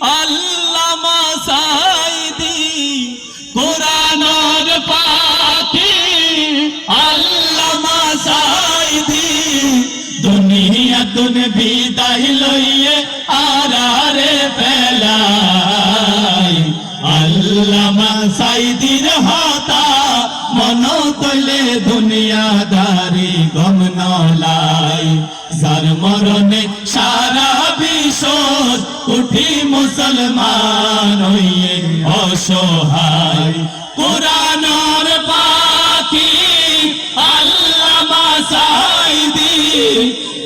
আল্লামা সাইদি কোরআনের পাখি। আল্লামা সাইদি দুনিয়া তুন বিদায় লইয়ে আরারে পেলাই আল্লামা সাইদির হতা মন তলে দুনিয়াদারি গম নলাই যার মরণে সারা মুসলমান হইয়ে অসহায়। কোরআনর পাখি আল্লামা সাইদি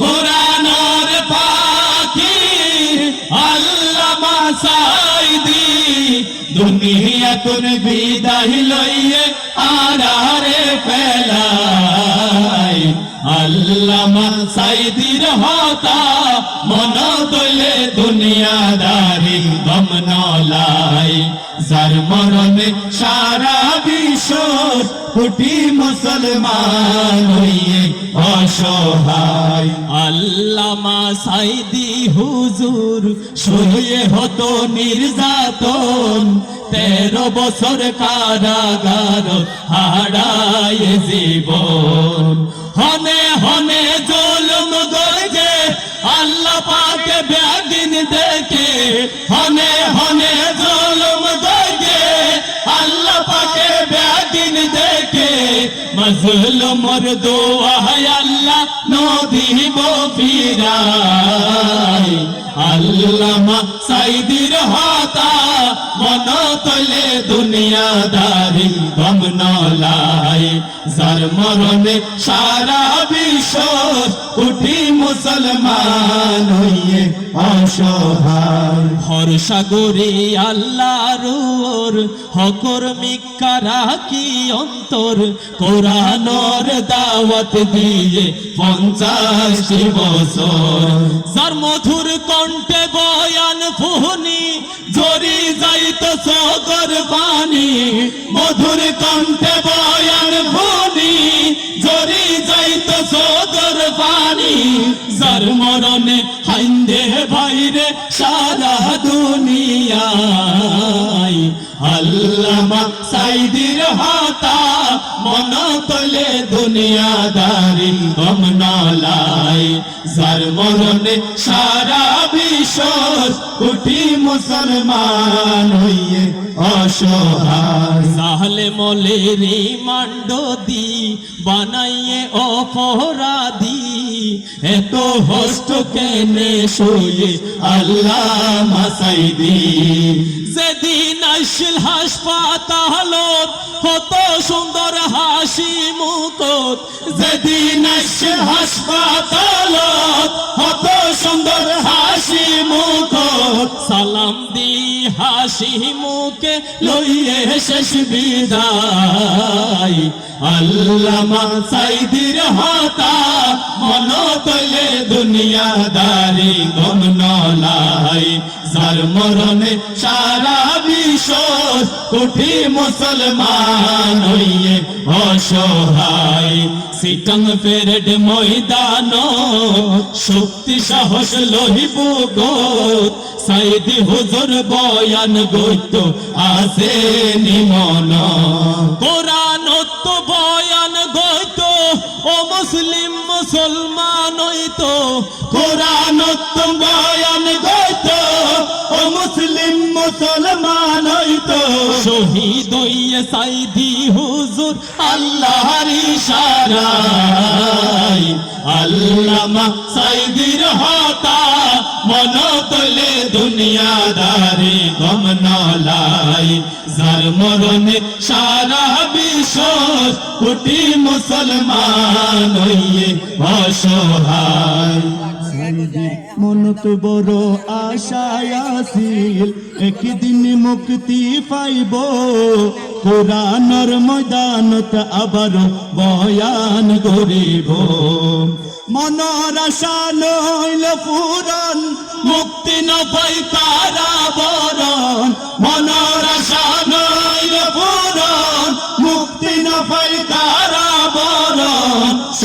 কোরআনর পাখি আল্লামা সাইদি দুনিয়া তুন বিদায় লইয়ে আরারে পেলাই আল্লামা সাইদির হতা, মন দলে দুনিয়াদারি গম নলাই। যার মরণে সারা বিশ্ব মুসলমান হইয়ে অসহায়। আল্লামা সাইদি হুজুর হতো নির্যাতন। তেরো বছর কারাগার জীবন। হনে হনে হনে জলম গজে আল্লাহ পাকে ব্যাদিন দেখে। মজলুমর দোয়ায় আল্লাহ নদীব ফিরাই। আল্লামা সাইদির হাতা মন তলে দুনিয়াদারি গম নলাই যার মরণে সারা বিশ্ব উঠি মুসলমান হইয়ে অসহায়। হরসাগরে আল্লাহর হকর মিক্কা রাখি অন্তর? কোরআনর দাওয়াত দিয়ে পঞ্চাশটি বছর। যার মধুর কণ্ঠে বয়ান ফুহনি জরি যাইত সগর বাণী। মধুর কণ্ঠে বয়ান যার মরণে হাইন্দে ভাইরে, সারা দুনিয়ায়। আল্লামা সাইদির হাতা মন তলে দুনিয়াদারি গম নলাই যার মরণে সারা বিশ্ব উঠি মুসলমান হইয়ে অসহায়। মলেরি মান্ড দি বানাইয়ে অপরাধী এত হস্ত কেনে শুয়ে আল্লাহ মাসাইদি যেদিন আসিল হাসপাতাল, কত সুন্দর হাসি মুখত যেদিন আসিল হাসপাতাল, কত সুন্দর হাসি মুখত সালাম দি হাসি মুখে লইয়ে শেষ বিদায়। আল্লামা সাইদির হাতা মন তলে দুনিয়াদারি গম নলাই যার মরণে সারা বিশ্ব উঠি মুসলমান হইয়ে অসহায়। সিটং পেরেড ময়দান, শক্তি সাহস লহিব গোত সাইদি হুজুর বয়ান গইত আসে নিমন। কোরআন তো বয়ান গইত ও মুসলিম মুসলমান হইতো। কোরআন তো বয়ান গইত মুসলমান হইতো শহীদ সাইদি হুজুর, আল্লাহর ইশারায়। আল্লামা সাইদির হতা মন তলে দুনিয়াদারি গম নলাই যার মরণে সারা বিশ্ব কোটি মুসলমান হইয়ে অসহায়। মনত বড় আশায় আসিল, একদিন মুক্তি পাইব। কোরআনর ময়দানত আবার বয়ান গরিব মনর আশা নইল পুরাণ, মুক্তি ন তারা বরণ মনোর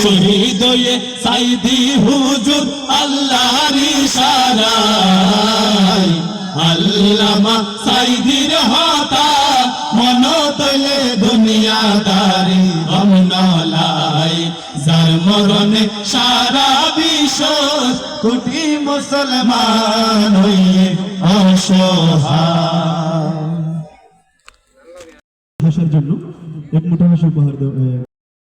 শহীদ হয়ে সাইদি হুজুর আল্লাহর আল্লামা সাইদির হতা মন তলে দুনিয়াদারি অমনলাই যার মরণে সারা বিশ্ব কোটি মুসলমান হইয়ে অসহায়। ভাষার জন্য এক মুঠো